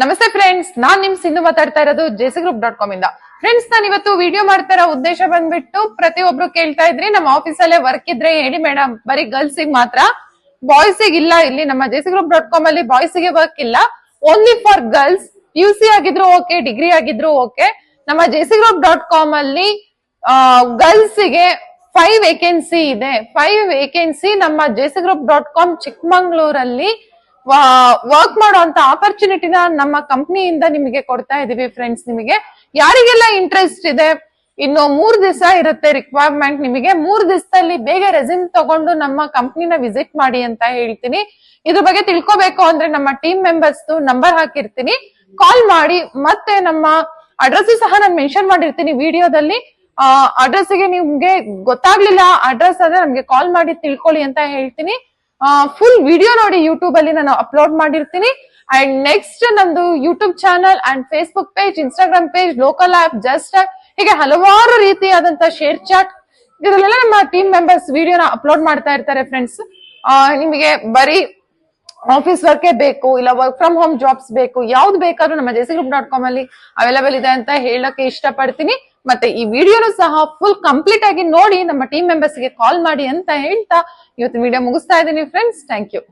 ನಮಸ್ತೆ ಫ್ರೆಂಡ್ಸ್ ನಾನ್ ನಿಮ್ ಸಿಂಧು ಮಾತಾಡ್ತಾ ಇರೋದು ಜೆಸಿ ಗ್ರೂಪ್ ಡಾಟ್ ಕಾಮ್ ಇಂದ. ಫ್ರೆಂಡ್ಸ್ ನಾನು ಇವತ್ತು ವಿಡಿಯೋ ಮಾಡ್ತಾ ಇರೋ ಉದ್ದೇಶ ಬಂದ್ಬಿಟ್ಟು ಪ್ರತಿಯೊಬ್ರು ಕೇಳ್ತಾ ಇದ್ರಿ, ನಮ್ಮ ಆಫೀಸ್ ಅಲ್ಲೇ ವರ್ಕ್ ಇದ್ರೆ ಹೇಳಿ ಮೇಡಮ್ ಬರೀ ಗರ್ಲ್ಸ್ ಮಾತ್ರ. ಬಾಯ್ಸ್ ಇಲ್ಲ ಇಲ್ಲಿ, ನಮ್ಮ ಜೆಸಿ ಗ್ರೂಪ್ ಡಾಟ್ ಕಾಮ್ ಅಲ್ಲಿ ಬಾಯ್ಸ್ಗೆ ವರ್ಕ್ ಇಲ್ಲ. Only for girls U C ಆಗಿದ್ರು ಓಕೆ ಡಿಗ್ರಿ ಆಗಿದ್ರು ಓಕೆ ನಮ್ಮ ಜೆಸಿ ಗ್ರೂಪ್ ಡಾಟ್ ಕಾಮ್ ಅಲ್ಲಿ ಗರ್ಲ್ಸ್ಗೆ ಫೈವ್ ವೇಕೆನ್ಸಿ ಇದೆ. ಫೈವ್ ವೇಕೆನ್ಸಿ ನಮ್ಮ ಜೆಸಿ ಗ್ರೂಪ್ ಡಾಟ್ ಕಾಮ್ ಚಿಕ್ಕಮಂಗ್ಳೂರಲ್ಲಿ ವರ್ಕ್ ಮಾಡುವಂತ ಆಪರ್ಚುನಿಟಿನ ನಮ್ಮ ಕಂಪ್ನಿಯಿಂದ ನಿಮಗೆ ಕೊಡ್ತಾ ಇದೀವಿ ಫ್ರೆಂಡ್ಸ್ ನಿಮಗೆ. ಯಾರಿಗೆಲ್ಲ ಇಂಟ್ರೆಸ್ಟ್ ಇದೆ? ಇನ್ನು ಮೂರ್ ದಿವಸ ಇರುತ್ತೆ ರಿಕ್ವೈರ್ಮೆಂಟ್ ನಿಮಗೆ. ಮೂರ್ ದಿವಸದಲ್ಲಿ ಬೇಗ ರೆಸಿಮ್ ತಗೊಂಡು ನಮ್ಮ ಕಂಪ್ನಿನ ವಿಸಿಟ್ ಮಾಡಿ ಅಂತ ಹೇಳ್ತೀನಿ. ಇದ್ರ ಬಗ್ಗೆ ತಿಳ್ಕೊಬೇಕು ಅಂದ್ರೆ ನಮ್ಮ ಟೀಮ್ ಮೆಂಬರ್ಸ್ ನಂಬರ್ ಹಾಕಿರ್ತೀನಿ. ಕಾಲ್ ಮಾಡಿ, ಮತ್ತೆ ನಮ್ಮ ಅಡ್ರೆಸ್ ಸಹ ನಾನು ಮೆನ್ಷನ್ ಮಾಡಿರ್ತೀನಿ ವಿಡಿಯೋದಲ್ಲಿ. ಅಡ್ರೆಸ್ಗೆ ನಿಮ್ಗೆ ಗೊತ್ತಾಗ್ಲಿಲ್ಲ ಅಡ್ರೆಸ್ ಆದ್ರೆ ನಮ್ಗೆ ಕಾಲ್ ಮಾಡಿ ತಿಳ್ಕೊಳ್ಳಿ ಅಂತ ಹೇಳ್ತೀನಿ. ಫುಲ್ ವಿಡಿಯೋ ನೋಡಿ ಯೂಟ್ಯೂಬ್ ಅಲ್ಲಿ ನಾನು ಅಪ್ಲೋಡ್ ಮಾಡಿರ್ತೀನಿ. ಅಂಡ್ ನೆಕ್ಸ್ಟ್ ನಂದು YouTube channel and Facebook page Instagram page local app just ಹೀಗೆ ಹಲವಾರು ರೀತಿಯಾದಂತಹ ಶೇರ್ ಚಾಟ್ ಇದರಲ್ಲೆಲ್ಲ ನಮ್ಮ ಟೀಮ್ ಮೆಂಬರ್ಸ್ ವಿಡಿಯೋನ ಅಪ್ಲೋಡ್ ಮಾಡ್ತಾ ಇರ್ತಾರೆ ಫ್ರೆಂಡ್ಸ್ ನಿಮಗೆ ಬರೀ ಆಫೀಸ್ ವರ್ಕ್ ಬೇಕು, ಇಲ್ಲ ವರ್ಕ್ ಫ್ರಮ್ ಹೋಮ್ ಜಾಬ್ಸ್ ಬೇಕು, ಯಾವ್ದು ಬೇಕಾದ್ರೂ ನಮ್ಮ ಜೆಸಿ ಗ್ರೂಪ್ ಡಾಟ್ ಕಾಮ್ ಅಲ್ಲಿ ಅವೈಲೇಬಲ್ ಇದೆ ಅಂತ ಹೇಳಕ್ಕೆ ಇಷ್ಟಪಡ್ತೀನಿ. ಮತ್ತೆ ಈ ವಿಡಿಯೋನು ಸಹ ಫುಲ್ ಕಂಪ್ಲೀಟ್ ಆಗಿ ನೋಡಿ ನಮ್ಮ ಟೀಮ್ ಮೆಂಬರ್ಸ್ಗೆ ಕಾಲ್ ಮಾಡಿ ಅಂತ ಹೇಳ್ತಾ ಇವತ್ತು ವಿಡಿಯೋ ಮುಗಿಸ್ತಾ ಇದ್ದೀನಿ ಫ್ರೆಂಡ್ಸ್ ಥ್ಯಾಂಕ್ ಯು